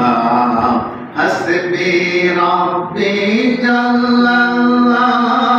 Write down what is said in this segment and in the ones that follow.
الله حسبي ربي جل الله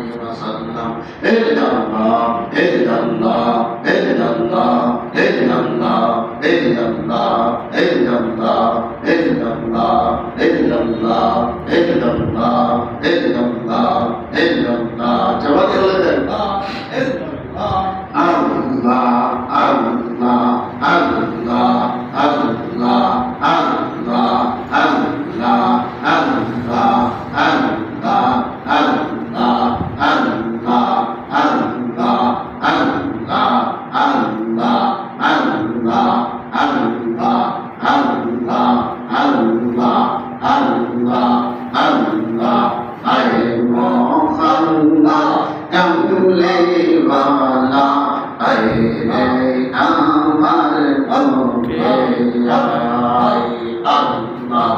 عليه وسلم إلا الله إلا الله إلا الله إلا الله إلا الله إلا الله إلا الله إلا الله إلا الله إلا الله আল্লাহ আল্লাহ হরে মোহাল্লা কামলে বালা হরে আমার আল্লাহ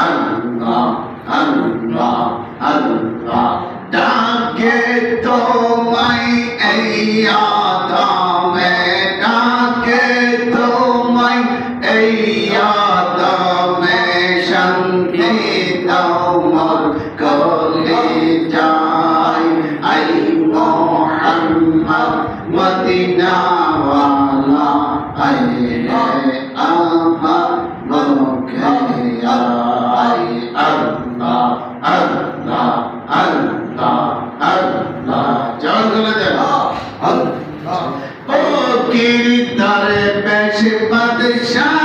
আল্লাহ আল্লাহ আল্লাহ ডাকে তোমায় এই আ শান্তি দাও মোর কলে যাই। আই মোহাম্মদ মদিনা ওয়ালা আই আমার মুখে আই আল্লাহ আল্লাহ আল্লাহ আল্লাহ। জগলে দেব ও কিরদারে বেশ বাদশাহী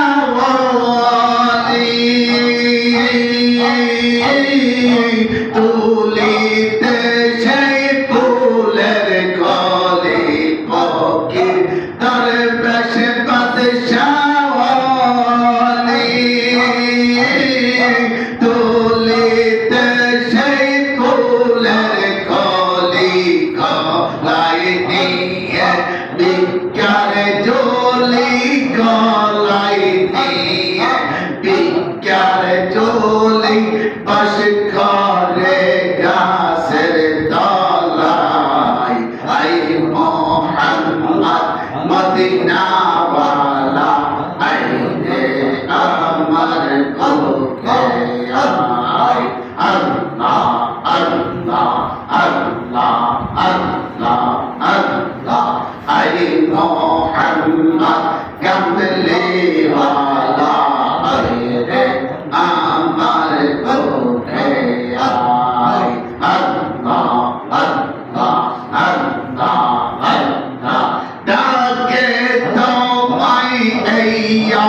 like me and me got it Allah, Allah, I know Allah, Gambele wala ayre, Amal kore ay, Allah, Allah, Allah, Allah, Dake to my ayah,